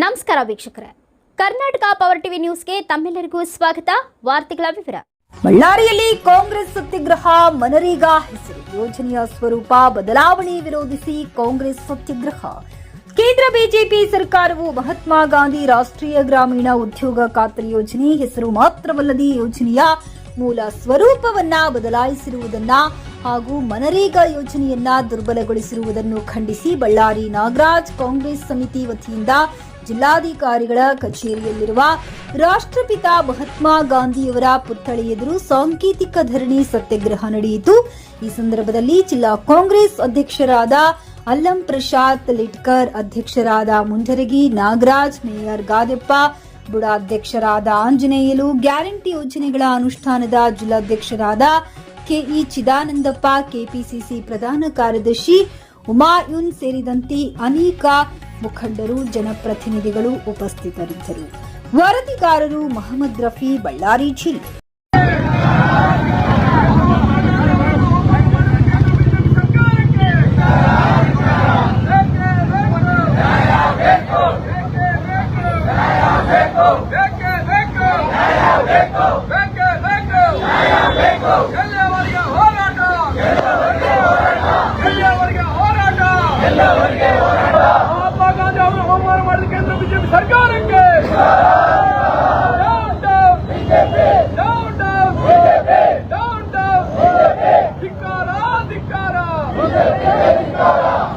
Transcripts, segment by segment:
ನಮಸ್ಕಾರ ವೀಕ್ಷಕರೇ. Karnataka power TV ನ್ಯೂಸ್ಗೆ ತಮ್ಮೆಲ್ಲರಿಗೂ ಸ್ವಾಗತ. ವಾರ್ತೆಗಳ ವಿವರ. ಬಳ್ಳಾರಿಯಲ್ಲಿ ಕಾಂಗ್ರೆಸ್ ಸತ್ಯಾಗ್ರಹ ಮನರೇಗಾ ಹೆಸರು. ಯೋಜನೆಯ ಸ್ವರೂಪ ಬದಲಾವಣೆ ವಿರೋಧಿಸಿ ಕಾಂಗ್ರೆಸ್ ಸತ್ಯಾಗ್ರಹ. ಕೇಂದ್ರ ಬಿಜೆಪಿ ಸರ್ಕಾರವು ಮಹಾತ್ಮ ಗಾಂಧಿ ರಾಷ್ಟ್ರೀಯ ಗ್ರಾಮೀಣ ಉದ್ಯೋಗ ಖಾತ್ರಿ ಯೋಜನೆ ಹೆಸರು ಮಾತ್ರವಲ್ಲದೆ ಯೋಜನೆಯ ಮೂಲ ಸ್ವರೂಪವನ್ನ ಬದಲಾಯಿಸಿರುವುದನ್ನ ಹಾಗೂ ಮನರೇಗಾ ಯೋಜನೆಯನ್ನ ದುರ್ಬಲಗೊಳಿಸಿರುವುದನ್ನು ಖಂಡಿಸಿ ಬಳ್ಳಾರಿ ನಾಗರಾಜ್ ಕಾಂಗ್ರೆಸ್ ಸಮಿತಿ ವತಿಯಿಂದ ಜಿಲ್ಲಾಧಿಕಾರಿಗಳ ಕಚೇರಿಯಲ್ಲಿರುವ ರಾಷ್ಟ್ರಪಿತ ಮಹಾತ್ಮ ಗಾಂಧಿಯವರ ಪುತ್ಥಳಿ ಎದುರು ಸಾಂಕೇತಿಕ ಧರಣಿ ಸತ್ಯಾಗ್ರಹ ನಡೆಯಿತು. ಈ ಸಂದರ್ಭದಲ್ಲಿ ಜಿಲ್ಲಾ ಕಾಂಗ್ರೆಸ್ ಅಧ್ಯಕ್ಷರಾದ ಅಲ್ಲಂ ಪ್ರಸಾದ್ ಲಿಟ್ಕರ್, ಅಧ್ಯಕ್ಷರಾದ ಮುಂಜರಗಿ ನಾಗರಾಜ್, ಮೇಯರ್ ಗಾದೆಪ್ಪ, ಬುಡಾಧ್ಯಕ್ಷರಾದ ಆಂಜನೇಯಲು ಗ್ಯಾರಂಟಿ ಯೋಜನೆಗಳ ಅನುಷ್ಠಾನದ ಜಿಲ್ಲಾಧ್ಯಕ್ಷರಾದ ಕೆಇ ಚಿದಾನಂದಪ್ಪ, ಕೆಪಿಸಿಸಿ ಪ್ರಧಾನ ಕಾರ್ಯದರ್ಶಿ ಉಮಾಯುನ್ ಸೇರಿದಂತೆ ಅನೇಕ ಮುಖಂಡರು ಜನಪ್ರತಿನಿಧಿಗಳು ಉಪಸ್ಥಿತರಿದ್ದರು. ವರದಿಗಾರರು ಮಹಮ್ಮದ್ ರಫಿ ಬಳ್ಳಾರಿ ಜಿಲ್ಲೆ ಬೇಕೇ ಬೇಕು ಬೇಕು ಬೇಕೇ ಬೇಕು ಎಲ್ಲಿಯವರೆಗೆ ಹೋರಾಟ ಎಲ್ಲಿಯವರೆಗೆ ಹೋರಾಟ ಮಹಾತ್ಮ ಗಾಂಧಿ ಅವರು ಅವಮಾನ ಮಾಡಿದ ಕೇಂದ್ರ ಬಿಜೆಪಿ ಸರ್ಕಾರಕ್ಕೆ! ಧಿಕ್ಕಾರ ಧಿಕ್ಕಾರ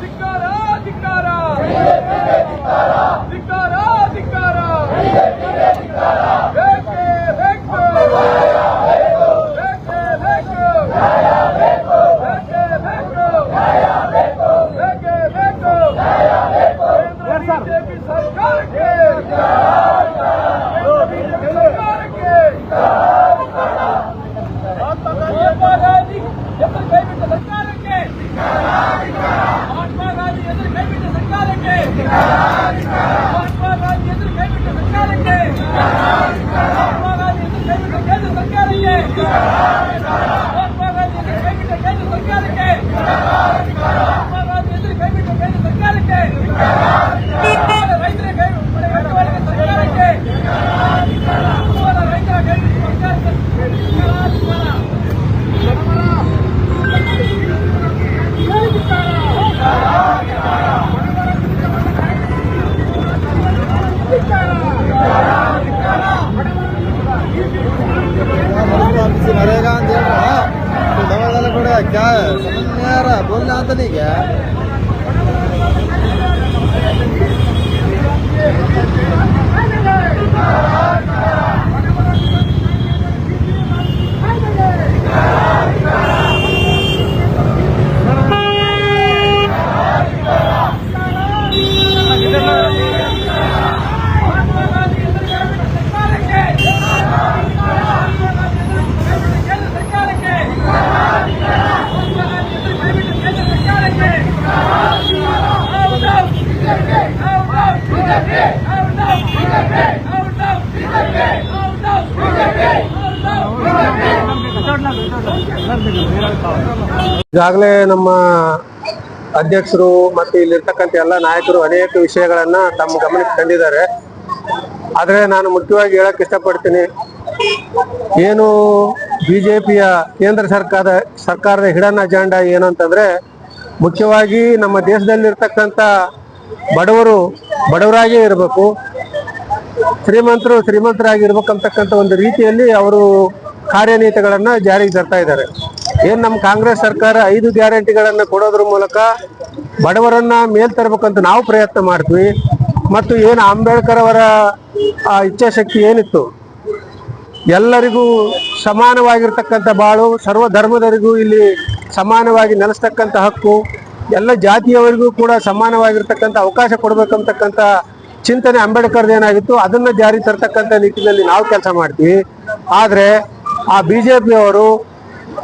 ಧಿಕ್ಕಾರ ಧಿಕ್ಕಾರ क्या है समझ नहीं आ रहा बोलना आता नहीं क्या ಈಗಾಗಲೇ ನಮ್ಮ ಅಧ್ಯಕ್ಷರು ಮತ್ತು ಇಲ್ಲಿರ್ತಕ್ಕಂಥ ಎಲ್ಲ ನಾಯಕರು ಅನೇಕ ವಿಷಯಗಳನ್ನ ತಮ್ಮ ಗಮನಕ್ಕೆ ತಂದಿದ್ದಾರೆ. ಆದರೆ ನಾನು ಮುಖ್ಯವಾಗಿ ಹೇಳಕ್ ಇಷ್ಟಪಡ್ತೀನಿ, ಏನು ಬಿಜೆಪಿಯ ಕೇಂದ್ರ ಸರ್ಕಾರದ ಸರ್ಕಾರದ ಹಿಡನ್ ಅಜೆಂಡಾ ಏನು ಅಂತಂದ್ರೆ, ಮುಖ್ಯವಾಗಿ ನಮ್ಮ ದೇಶದಲ್ಲಿರ್ತಕ್ಕಂಥ ಬಡವರು ಬಡವರಾಗಿಯೇ ಇರಬೇಕು, ಶ್ರೀಮಂತರು ಶ್ರೀಮಂತರಾಗಿರ್ಬೇಕಂತಕ್ಕಂಥ ಒಂದು ರೀತಿಯಲ್ಲಿ ಅವರು ಕಾರ್ಯನೀತಿಗಳನ್ನ ಜಾರಿಗೆ ತರ್ತಾ ಇದ್ದಾರೆ. ಏನ್ ನಮ್ಮ ಕಾಂಗ್ರೆಸ್ ಸರ್ಕಾರ ಐದು ಗ್ಯಾರಂಟಿಗಳನ್ನ ಕೊಡೋದ್ರ ಮೂಲಕ ಬಡವರನ್ನ ಮೇಲ್ ತರಬೇಕಂತ ನಾವು ಪ್ರಯತ್ನ ಮಾಡ್ತೀವಿ. ಮತ್ತು ಏನು ಅಂಬೇಡ್ಕರ್ ಅವರ ಇಚ್ಛಾಶಕ್ತಿ ಏನಿತ್ತು? ಎಲ್ಲರಿಗೂ ಸಮಾನವಾಗಿರ್ತಕ್ಕಂಥ ಬಾಳು ಸರ್ವ ಧರ್ಮದವರಿಗೂ ಇಲ್ಲಿ ಸಮಾನವಾಗಿ ನೆಲೆಸ್ತಕ್ಕಂಥ ಹಕ್ಕು, ಎಲ್ಲ ಜಾತಿಯವರಿಗೂ ಕೂಡ ಸಮಾನವಾಗಿರ್ತಕ್ಕಂಥ ಅವಕಾಶ ಕೊಡಬೇಕಂತಕ್ಕಂಥ ಚಿಂತನೆ ಅಂಬೇಡ್ಕರ್ದೇನಾಗಿತ್ತು. ಅದನ್ನ ಜಾರಿ ತರ್ತಕ್ಕಂಥ ನಿಟ್ಟಿನಲ್ಲಿ ನಾವು ಕೆಲಸ ಮಾಡ್ತೀವಿ. ಆದ್ರೆ ಆ ಬಿಜೆಪಿಯವರು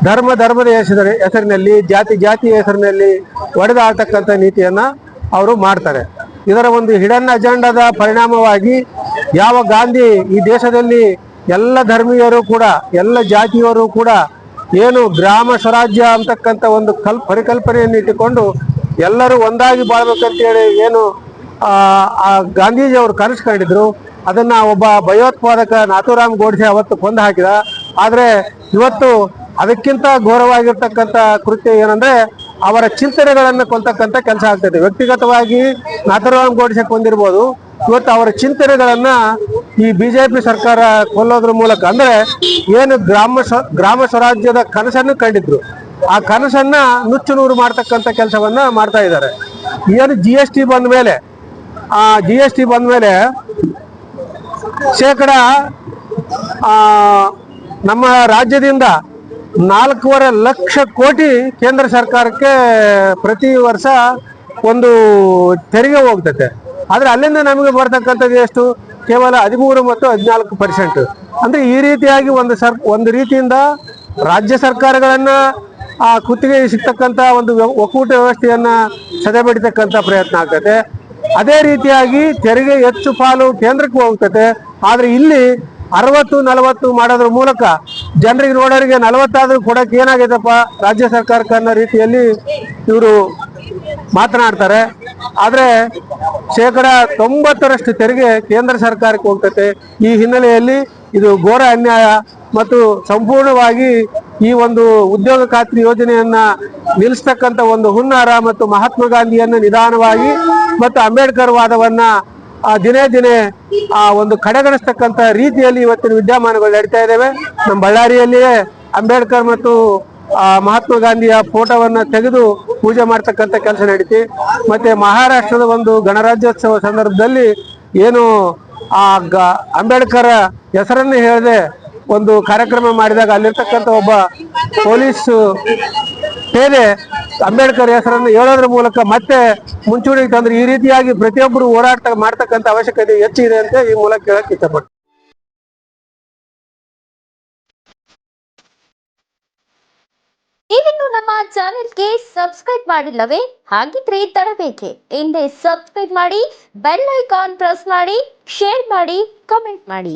ಧರ್ಮ ಧರ್ಮದ ಹೆಸರ ಹೆಸರಿನಲ್ಲಿ ಜಾತಿ ಜಾತಿಯ ಹೆಸರಿನಲ್ಲಿ ಒಡೆದಾಡ್ತಕ್ಕಂಥ ನೀತಿಯನ್ನ ಅವರು ಮಾಡ್ತಾರೆ. ಇದರ ಒಂದು ಹಿಡನ್ ಅಜೆಂಡಾದ ಪರಿಣಾಮವಾಗಿ ಯಾವ ಗಾಂಧಿ ಈ ದೇಶದಲ್ಲಿ ಎಲ್ಲ ಧರ್ಮೀಯರು ಕೂಡ ಎಲ್ಲ ಜಾತಿಯವರು ಕೂಡ ಏನು ಗ್ರಾಮ ಸ್ವರಾಜ್ಯ ಅಂತಕ್ಕಂಥ ಒಂದು ಕಲ್ ಪರಿಕಲ್ಪನೆಯನ್ನು ಇಟ್ಟುಕೊಂಡು ಎಲ್ಲರೂ ಒಂದಾಗಿ ಬಾಳ್ಬೇಕಂತೇಳಿ ಏನು ಆ, ಆ ಗಾಂಧೀಜಿ ಅವರು ಕನಸು ಕಂಡಿದ್ರು ಅದನ್ನ ಒಬ್ಬ ಭಯೋತ್ಪಾದಕ ನಾಥೂರಾಮ್ ಗೋಡ್ಸೆ ಅವತ್ತು ಕೊಂದು ಹಾಕಿದ. ಆದ್ರೆ ಇವತ್ತು ಅದಕ್ಕಿಂತ ಘೋರವಾಗಿರ್ತಕ್ಕಂಥ ಕೃತ್ಯ ಏನಂದ್ರೆ ಅವರ ಚಿಂತನೆಗಳನ್ನು ಕೊಲ್ತಕ್ಕಂಥ ಕೆಲಸ ಆಗ್ತದೆ ವ್ಯಕ್ತಿಗತವಾಗಿ ನಾಥರಾಮ್ ಗೋಡ್ಸೆ ಕೊಂದಿರ್ಬೋದು. ಇವತ್ತು ಅವರ ಚಿಂತನೆಗಳನ್ನ ಈ ಬಿಜೆಪಿ ಸರ್ಕಾರ ಕೊಲ್ಲೋದ್ರ ಮೂಲಕ ಅಂದ್ರೆ ಏನು ಗ್ರಾಮ ಗ್ರಾಮ ಸ್ವರಾಜ್ಯದ ಕನಸನ್ನು ಕಂಡಿದ್ರು. ಆ ಕನಸನ್ನ ನುಚ್ಚು ನೂರು ಮಾಡ್ತಕ್ಕಂಥ ಕೆಲಸವನ್ನ ಮಾಡ್ತಾ ಇದ್ದಾರೆ. ಏನು ಜಿ ಎಸ್ ಟಿ ಬಂದ ಮೇಲೆ, ಆ ಜಿ ಎಸ್ ಟಿ ಬಂದ ಮೇಲೆ ಶೇಕಡ ನಮ್ಮ ರಾಜ್ಯದಿಂದ ನಾಲ್ಕೂವರೆ ಲಕ್ಷ ಕೋಟಿ ಕೇಂದ್ರ ಸರ್ಕಾರಕ್ಕೆ ಪ್ರತಿ ವರ್ಷ ಒಂದು ತೆರಿಗೆ ಹೋಗ್ತತೆ. ಆದರೆ ಅಲ್ಲಿಂದ ನಮಗೆ ಬರ್ತಕ್ಕಂಥದ್ದು ಎಷ್ಟು? ಕೇವಲ ಹದಿಮೂರು ಮತ್ತು ಹದಿನಾಲ್ಕು ಪರ್ಸೆಂಟ್ ಅಂದರೆ ಈ ರೀತಿಯಾಗಿ ಒಂದು ಸರ್, ಒಂದು ರೀತಿಯಿಂದ ರಾಜ್ಯ ಸರ್ಕಾರಗಳನ್ನು ಆ ಕುತ್ತಿಗೆ ಸಿಗ್ತಕ್ಕಂಥ ಒಂದು ಒಕ್ಕೂಟ ವ್ಯವಸ್ಥೆಯನ್ನು ಸದೆಬಡಿತಕ್ಕಂಥ ಪ್ರಯತ್ನ ಆಗ್ತದೆ ಅದೇ ರೀತಿಯಾಗಿ ತೆರಿಗೆ ಹೆಚ್ಚು ಪಾಲು ಕೇಂದ್ರಕ್ಕೆ ಹೋಗ್ತದೆ ಆದರೆ ಇಲ್ಲಿ ಅರವತ್ತು, ನಲವತ್ತು ಮಾಡೋದ್ರ ಮೂಲಕ ಜನರಿಗೆ ನೋಡೋರಿಗೆ ನಲವತ್ತಾದ್ರೂ ಕೊಡಕ್ಕೆ ಏನಾಗೈತಪ್ಪ? ರಾಜ್ಯ ಸರ್ಕಾರಕ್ಕೆ ಅನ್ನೋ ರೀತಿಯಲ್ಲಿ ಇವರು ಮಾತನಾಡ್ತಾರೆ. ಆದರೆ ಶೇಕಡ ತೊಂಬತ್ತರಷ್ಟು ತೆರಿಗೆ ಕೇಂದ್ರ ಸರ್ಕಾರಕ್ಕೆ ಹೋಗ್ತತೆ. ಈ ಹಿನ್ನೆಲೆಯಲ್ಲಿ ಇದು ಘೋರ ಅನ್ಯಾಯ ಮತ್ತು ಸಂಪೂರ್ಣವಾಗಿ ಈ ಒಂದು ಉದ್ಯೋಗ ಖಾತ್ರಿ ಯೋಜನೆಯನ್ನ ನಿಲ್ಲಿಸ್ತಕ್ಕಂಥ ಒಂದು ಹುನ್ನಾರ ಮತ್ತು ಮಹಾತ್ಮ ಗಾಂಧಿಯನ್ನ ನಿಧಾನವಾಗಿ ಮತ್ತು ಅಂಬೇಡ್ಕರ್ ವಾದವನ್ನ ಆ, ದಿನೇ ದಿನೇ ಆ ಒಂದು ಕಡೆಗಣಿಸ್ತಕ್ಕಂಥ ರೀತಿಯಲ್ಲಿ ಇವತ್ತಿನ ವಿದ್ಯಮಾನಗಳು ನಡೀತಾ ಇದ್ದಾವೆ. ನಮ್ಮ ಬಳ್ಳಾರಿಯಲ್ಲಿಯೇ ಅಂಬೇಡ್ಕರ್ ಮತ್ತು ಆ, ಮಹಾತ್ಮ ಗಾಂಧಿಯ ಫೋಟೋವನ್ನ ತೆಗೆದು ಪೂಜೆ ಮಾಡ್ತಕ್ಕಂಥ ಕೆಲಸ ನಡೀತಿ. ಮತ್ತೆ ಮಹಾರಾಷ್ಟ್ರದ ಒಂದು ಗಣರಾಜ್ಯೋತ್ಸವ ಸಂದರ್ಭದಲ್ಲಿ ಏನು ಆ ಗ- ಅಂಬೇಡ್ಕರ್ ಹೆಸರನ್ನು ಹೇಳದೆ ಒಂದು ಕಾರ್ಯಕ್ರಮ ಮಾಡಿದಾಗ ಅಲ್ಲಿರ್ತಕ್ಕಂಥ ಒಬ್ಬ ಪೊಲೀಸ್ ಪೇದೆ ಅಂಬೇಡ್ಕರ್ ಹೆಸರನ್ನು ಹೇಳೋದ್ರ ಮೂಲಕ ಮತ್ತೆ ಮುಂಚೂಣಿಗೆ ತಂದ್ರೆ ಈ ರೀತಿಯಾಗಿ ಪ್ರತಿಯೊಬ್ಬರು ಹೋರಾಟ ಮಾಡ್ತಕ್ಕಂಥ ಅವಶ್ಯಕತೆ ಹೆಚ್ಚಿದೆ ಅಂತ ಈ ಮೂಲಕ ಕೇಳಕ್ ಇಷ್ಟಪಡ್ತೀನಿ. ನೀವಿನ್ನು ನಮ್ಮ ಚಾನೆಲ್ಗೆ ಸಬ್ಸ್ಕ್ರೈಬ್ ಮಾಡಿಲ್ಲವೇ? ಹಾಗಿದ್ರೆ ತರಬೇಕೆ ಹಿಂದೆ ಸಬ್ಸ್ಕ್ರೈಬ್ ಮಾಡಿ, ಬೆಲ್ ಐಕಾನ್ ಪ್ರೆಸ್ ಮಾಡಿ, ಶೇರ್ ಮಾಡಿ, ಕಮೆಂಟ್ ಮಾಡಿ.